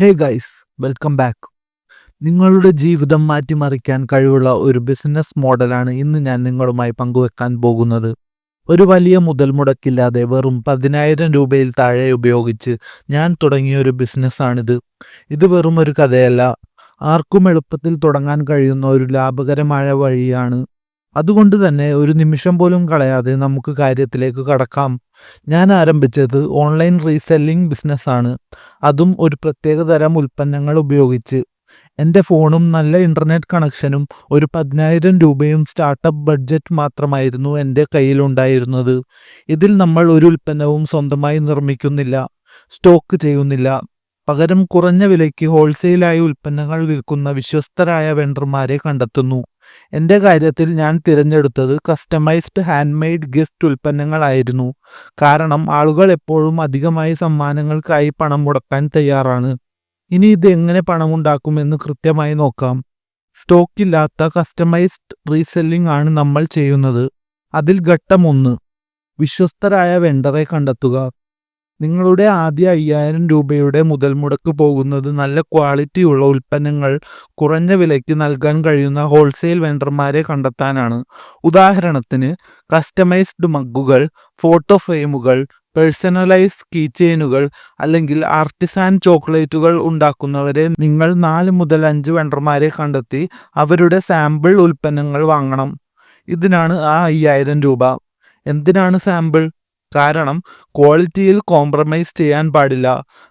Hey guys welcome back. നിങ്ങളുടെ ജീവിതം മാറ്റിമറിക്കാൻ കഴിവുള്ള ഒരു ബിസിനസ് മോഡലാണ് ഇന്ന് ഞാൻ നിങ്ങളുമായി പങ്കുവെക്കാൻ പോകുന്നത്. ഒരു വലിയ മുതൽ മുടക്കില്ലാതെ വെറും പതിനായിരം രൂപയിൽ താഴെ ഉപയോഗിച്ച് ഞാൻ തുടങ്ങിയ ഒരു ബിസിനസ്സാണിത്. ഇത് വെറും ഒരു കഥയല്ല. ആർക്കും എളുപ്പത്തിൽ തുടങ്ങാൻ കഴിയുന്ന ഒരു ലാഭകരമായ വഴിയാണ് അതുകൊണ്ട് തന്നെ ഒരു നിമിഷം പോലും കളയാതെ നമുക്ക് കാര്യത്തിലേക്ക് കടക്കാം. ഞാൻ ആരംഭിച്ചത് ഓൺലൈൻ റീസെല്ലിംഗ് ബിസിനസ്സാണ്. അതും ഒരു പ്രത്യേക തരം ഉൽപ്പന്നങ്ങൾ ഉപയോഗിച്ച്. എന്റെ ഫോണും നല്ല ഇന്റർനെറ്റ് കണക്ഷനും ഒരു പതിനായിരം രൂപയും സ്റ്റാർട്ടപ്പ് ബഡ്ജറ്റ് മാത്രമായിരുന്നു എന്റെ കയ്യിലുണ്ടായിരുന്നത്. ഇതിൽ നമ്മൾ ഒരു ഉൽപ്പന്നവും സ്വന്തമായി നിർമ്മിക്കുന്നില്ല. സ്റ്റോക്ക് ചെയ്യുന്നില്ല. പകരം കുറഞ്ഞ വിലയ്ക്ക് ഹോൾസെയിലായി ഉൽപ്പന്നങ്ങൾ വിൽക്കുന്ന വിശ്വസ്തരായ വെണ്ടർമാരെ കണ്ടെത്തുന്നു. എന്റെ കാര്യത്തിൽ ഞാൻ തിരഞ്ഞെടുത്തത് കസ്റ്റമൈസ്ഡ് ഹാൻഡ് മെയ്ഡ് ഗിഫ്റ്റ് ഉൽപ്പന്നങ്ങളായിരുന്നു. കാരണം ആളുകൾ എപ്പോഴും അധികമായി സമ്മാനങ്ങൾക്കായി പണം മുടക്കാൻ തയ്യാറാണ്. ഇനി ഇത് എങ്ങനെ പണമുണ്ടാക്കുമെന്ന് കൃത്യമായി നോക്കാം. സ്റ്റോക്കില്ലാത്ത കസ്റ്റമൈസ്ഡ് റീസെല്ലിംഗ് ആണ് നമ്മൾ ചെയ്യുന്നത്. അതിൽ ഘട്ടം ഒന്ന്. വിശ്വസ്തരായ വെണ്ടറെ കണ്ടെത്തുക. നിങ്ങളുടെ ആദ്യ അയ്യായിരം രൂപയുടെ മുതൽ മുടക്ക് പോകുന്നത് നല്ല ക്വാളിറ്റിയുള്ള ഉൽപ്പന്നങ്ങൾ കുറഞ്ഞ വിലയ്ക്ക് നൽകാൻ കഴിയുന്ന ഹോൾസെയിൽ വെണ്ടർമാരെ കണ്ടെത്താനാണ്. ഉദാഹരണത്തിന് കസ്റ്റമൈസ്ഡ് മഗ്ഗുകൾ ഫോട്ടോ ഫ്രെയിമുകൾ പേഴ്സണലൈസ് കീചെയിനുകൾ അല്ലെങ്കിൽ ആർട്ടിസാൻ ചോക്ലേറ്റുകൾ ഉണ്ടാക്കുന്നവരെ നിങ്ങൾ നാല് മുതൽ അഞ്ച് വെണ്ടർമാരെ കണ്ടെത്തി അവരുടെ സാമ്പിൾ ഉൽപ്പന്നങ്ങൾ വാങ്ങണം. ഇതിനാണ് ആ അയ്യായിരം രൂപ. എന്തിനാണ് സാമ്പിൾ കാരണം ക്വാളിറ്റിയിൽ കോംപ്രമൈസ് ചെയ്യാൻ പാടില്ല.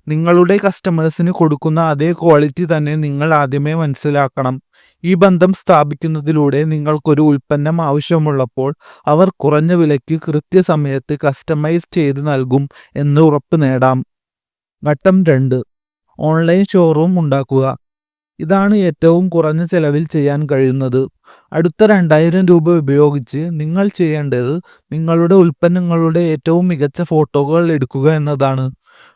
നിങ്ങളുടെ കസ്റ്റമേഴ്സിന് കൊടുക്കുന്ന അതേ ക്വാളിറ്റി തന്നെ നിങ്ങൾ ആദ്യമേ മനസ്സിലാക്കണം. ഈ ബന്ധം സ്ഥാപിക്കുന്നതിലൂടെ നിങ്ങൾക്കൊരു ഉൽപ്പന്നം ആവശ്യമുള്ളപ്പോൾ അവർ കുറഞ്ഞ വിലയ്ക്ക് കൃത്യസമയത്ത് കസ്റ്റമൈസ് ചെയ്ത് നൽകും എന്ന് ഉറപ്പ് നേടാം. ഘട്ടം രണ്ട്. ഓൺലൈൻ ഷോറൂം ഉണ്ടാക്കുക. ഇതാണ് ഏറ്റവും കുറഞ്ഞ ചെലവിൽ ചെയ്യാൻ കഴിയുന്നത്. അടുത്ത രണ്ടായിരം രൂപ ഉപയോഗിച്ച് നിങ്ങൾ ചെയ്യേണ്ടത് നിങ്ങളുടെ ഉൽപ്പന്നങ്ങളുടെ ഏറ്റവും മികച്ച ഫോട്ടോകൾ എടുക്കുക എന്നതാണ്.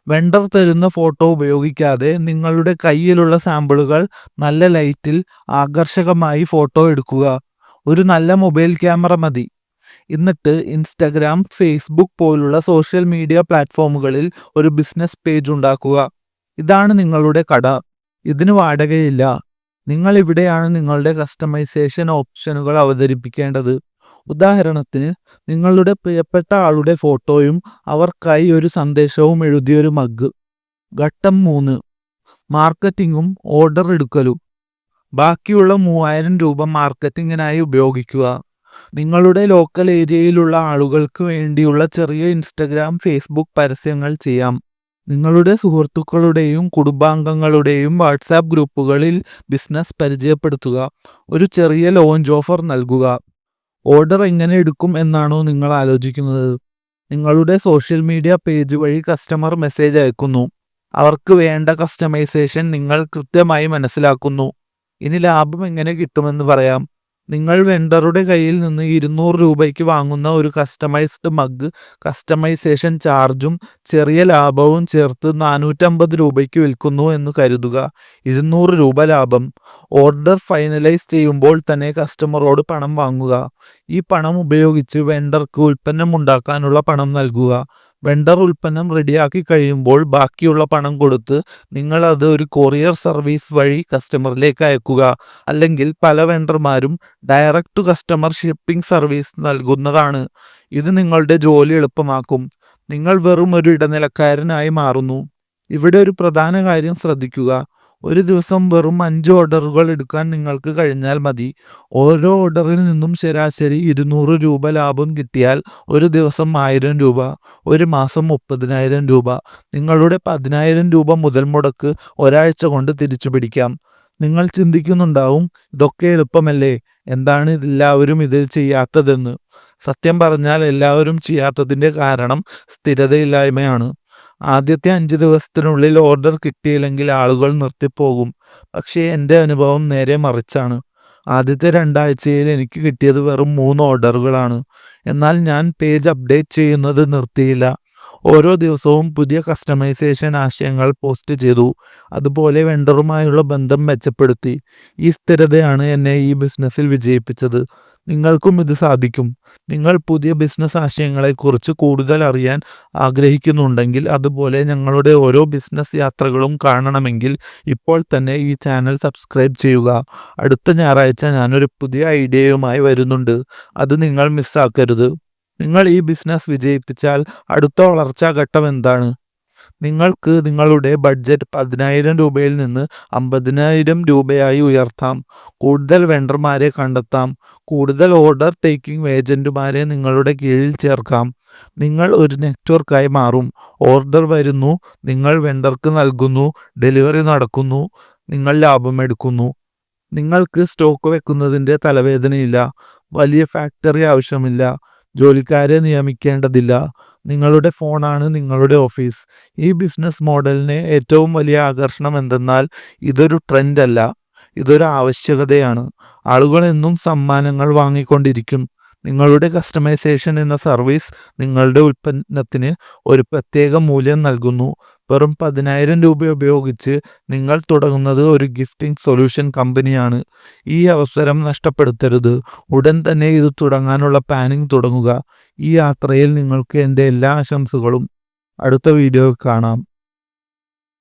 വെണ്ടർ തരുന്ന ഫോട്ടോ ഉപയോഗിക്കാതെ നിങ്ങളുടെ കയ്യിലുള്ള സാമ്പിളുകൾ നല്ല ലൈറ്റിൽ ആകർഷകമായി ഫോട്ടോ എടുക്കുക. ഒരു നല്ല മൊബൈൽ ക്യാമറ മതി. എന്നിട്ട് ഇൻസ്റ്റഗ്രാം ഫേസ്ബുക്ക് പോലുള്ള സോഷ്യൽ മീഡിയ പ്ലാറ്റ്ഫോമുകളിൽ ഒരു ബിസിനസ് പേജ് ഉണ്ടാക്കുക. ഇതാണ് നിങ്ങളുടെ കട. ഇതിന് വാടകയില്ല. നിങ്ങൾ ഇവിടെയാണ് നിങ്ങളുടെ കസ്റ്റമൈസേഷൻ ഓപ്ഷനുകൾ അവതരിപ്പിക്കേണ്ടത്. ഉദാഹരണത്തിന് നിങ്ങളുടെ പ്രിയപ്പെട്ട ആളുടെ ഫോട്ടോയും അവർക്കായി ഒരു സന്ദേശവും എഴുതിയൊരു മഗ് ഘട്ടം മൂന്ന്. മാർക്കറ്റിംഗും ഓർഡർ എടുക്കലും. ബാക്കിയുള്ള മൂവായിരം രൂപ മാർക്കറ്റിങ്ങിനായി ഉപയോഗിക്കുക. നിങ്ങളുടെ ലോക്കൽ ഏരിയയിലുള്ള ആളുകൾക്ക് വേണ്ടിയുള്ള ചെറിയ ഇൻസ്റ്റഗ്രാം ഫേസ്ബുക്ക് പരസ്യങ്ങൾ ചെയ്യാം. നിങ്ങളുടെ സുഹൃത്തുക്കളുടെയും കുടുംബാംഗങ്ങളുടെയും വാട്സാപ്പ് ഗ്രൂപ്പുകളിൽ ബിസിനസ് പരിചയപ്പെടുത്തുക. ഒരു ചെറിയ ലോഞ്ച് ഓഫർ നൽകുക. ഓർഡർ എങ്ങനെ എടുക്കും എന്നാണോ നിങ്ങൾ ആലോചിക്കുന്നത്. നിങ്ങളുടെ സോഷ്യൽ മീഡിയ പേജ് വഴി കസ്റ്റമർ മെസ്സേജ് അയക്കുന്നു. അവർക്ക് വേണ്ട കസ്റ്റമൈസേഷൻ നിങ്ങൾ കൃത്യമായി മനസ്സിലാക്കുന്നു. ഇനി ലാഭം എങ്ങനെ കിട്ടുമെന്ന് പറയാം. നിങ്ങൾ വെണ്ടറുടെ കയ്യിൽ നിന്ന് ഇരുന്നൂറ് രൂപയ്ക്ക് വാങ്ങുന്ന ഒരു കസ്റ്റമൈസ്ഡ് മഗ് കസ്റ്റമൈസേഷൻ ചാർജും ചെറിയ ലാഭവും ചേർത്ത് നാനൂറ്റമ്പത് രൂപയ്ക്ക് വിൽക്കുന്നു എന്ന് കരുതുക. ഇരുന്നൂറ് രൂപ ലാഭം. ഓർഡർ ഫൈനലൈസ് ചെയ്യുമ്പോൾ തന്നെ കസ്റ്റമറോട് പണം വാങ്ങുക. ഈ പണം ഉപയോഗിച്ച് വെണ്ടർക്ക് ഉൽപ്പന്നം ഉണ്ടാക്കാനുള്ള പണം നൽകുക. വെണ്ടർ ഉൽപ്പന്നം റെഡിയാക്കി കഴിയുമ്പോൾ ബാക്കിയുള്ള പണം കൊടുത്ത് നിങ്ങൾ അത് ഒരു കൊറിയർ സർവീസ് വഴി കസ്റ്റമറിലേക്ക് അയക്കുക. അല്ലെങ്കിൽ പല വെണ്ടർമാരും direct to customer shipping service നൽകുന്നതാണ്. ഇത് നിങ്ങളുടെ ജോലി എളുപ്പമാക്കും. നിങ്ങൾ വെറും ഒരു ഇടനിലക്കാരനായി മാറുന്നു. ഇവിടെ ഒരു പ്രധാന കാര്യം ശ്രദ്ധിക്കുക. ഒരു ദിവസം വെറും അഞ്ച് ഓർഡറുകൾ എടുക്കാൻ നിങ്ങൾക്ക് കഴിഞ്ഞാൽ മതി. ഓരോ ഓർഡറിൽ നിന്നും ശരാശരി ഇരുന്നൂറ് രൂപ ലാഭം കിട്ടിയാൽ ഒരു ദിവസം ആയിരം രൂപ ഒരു മാസം മുപ്പതിനായിരം രൂപ. നിങ്ങളുടെ പതിനായിരം രൂപ മുതൽ മുടക്ക് ഒരാഴ്ച കൊണ്ട് തിരിച്ചു പിടിക്കാം. നിങ്ങൾ ചിന്തിക്കുന്നുണ്ടാവും ഇതൊക്കെ എളുപ്പമല്ലേ? എന്താണ് എല്ലാവരും ഇത് ചെയ്യാത്തതെന്ന്? സത്യം പറഞ്ഞാൽ എല്ലാവരും ചെയ്യാത്തതിന്റെ കാരണം സ്ഥിരതയില്ലായ്മയാണ്. ആദ്യത്തെ അഞ്ച് ദിവസത്തിനുള്ളിൽ ഓർഡർ കിട്ടിയില്ലെങ്കിൽ ആളുകൾ നിർത്തിപ്പോകും. പക്ഷേ എന്റെ അനുഭവം നേരെ മറിച്ചാണ്. ആദ്യത്തെ രണ്ടാഴ്ചയിൽ എനിക്ക് കിട്ടിയത് വെറും മൂന്ന് ഓർഡറുകളാണ് എന്നാൽ ഞാൻ പേജ് അപ്ഡേറ്റ് ചെയ്യുന്നത് നിർത്തിയില്ല. ഓരോ ദിവസവും പുതിയ കസ്റ്റമൈസേഷൻ ആശയങ്ങൾ പോസ്റ്റ് ചെയ്തു. അതുപോലെ വെണ്ടറുമായുള്ള ബന്ധം മെച്ചപ്പെടുത്തി. ഈ സ്ഥിരതയാണ് എന്നെ ഈ ബിസിനസ്സിൽ വിജയിപ്പിച്ചത്. നിങ്ങൾക്കും ഇത് സാധിക്കും. നിങ്ങൾ പുതിയ ബിസിനസ് ആശയങ്ങളെക്കുറിച്ച് കൂടുതൽ അറിയാൻ ആഗ്രഹിക്കുന്നുണ്ടെങ്കിൽ അതുപോലെ ഞങ്ങളുടെ ഓരോ ബിസിനസ് യാത്രകളും കാണണമെങ്കിൽ ഇപ്പോൾ തന്നെ ഈ ചാനൽ സബ്സ്ക്രൈബ് ചെയ്യുക. അടുത്ത ഞായറാഴ്ച ഞാനൊരു പുതിയ ഐഡിയയുമായി വരുന്നുണ്ട്. അത് നിങ്ങൾ മിസ്സാക്കരുത് നിങ്ങൾ ഈ ബിസിനസ് വിജയിപ്പിച്ചാൽ അടുത്ത വളർച്ചാ ഘട്ടം എന്താണ്? നിങ്ങൾക്ക് നിങ്ങളുടെ ബഡ്ജറ്റ് പതിനായിരം രൂപയിൽ നിന്ന് അമ്പതിനായിരം രൂപയായി ഉയർത്താം. കൂടുതൽ വെണ്ടർമാരെ കണ്ടെത്താം. കൂടുതൽ ഓർഡർ ടേക്കിംഗ് ഏജന്റുമാരെ നിങ്ങളുടെ കീഴിൽ ചേർക്കാം. നിങ്ങൾ ഒരു നെറ്റ്വർക്കായി മാറും. ഓർഡർ വരുന്നു. നിങ്ങൾ വെണ്ടർക്ക് നൽകുന്നു. ഡെലിവറി നടക്കുന്നു. നിങ്ങൾ ലാഭമെടുക്കുന്നു നിങ്ങൾക്ക് സ്റ്റോക്ക് വെക്കുന്നതിന്റെ തലവേദനയില്ല. വലിയ ഫാക്ടറി ആവശ്യമില്ല. ജോലിക്കാരെ നിയമിക്കേണ്ടതില്ല. നിങ്ങളുടെ ഫോണാണ് നിങ്ങളുടെ ഓഫീസ്. ഈ ബിസിനസ് മോഡലിന് ഏറ്റവും വലിയ ആകർഷണം എന്തെന്നാൽ ഇതൊരു ട്രെൻഡല്ല ഇതൊരു ആവശ്യകതയാണ്. ആളുകൾ എന്നും സമ്മാനങ്ങൾ വാങ്ങിക്കൊണ്ടിരിക്കും. നിങ്ങളുടെ കസ്റ്റമൈസേഷൻ എന്ന സർവീസ് നിങ്ങളുടെ ഉൽപ്പന്നത്തിന് ഒരു പ്രത്യേക മൂല്യം നൽകുന്നു. വെറും പതിനായിരം രൂപ ഉപയോഗിച്ച് നിങ്ങൾ തുടങ്ങുന്നത് ഒരു ഗിഫ്റ്റിംഗ് സൊല്യൂഷൻ കമ്പനിയാണ്. ഈ അവസരം നഷ്ടപ്പെടുത്തരുത്. ഉടൻ തന്നെ ഇത് തുടങ്ങാനുള്ള പ്ലാനിംഗ് തുടങ്ങുക. ഈ യാത്രയിൽ നിങ്ങൾക്ക് എന്റെ എല്ലാ ആശംസകളും. അടുത്ത വീഡിയോ കാണാം.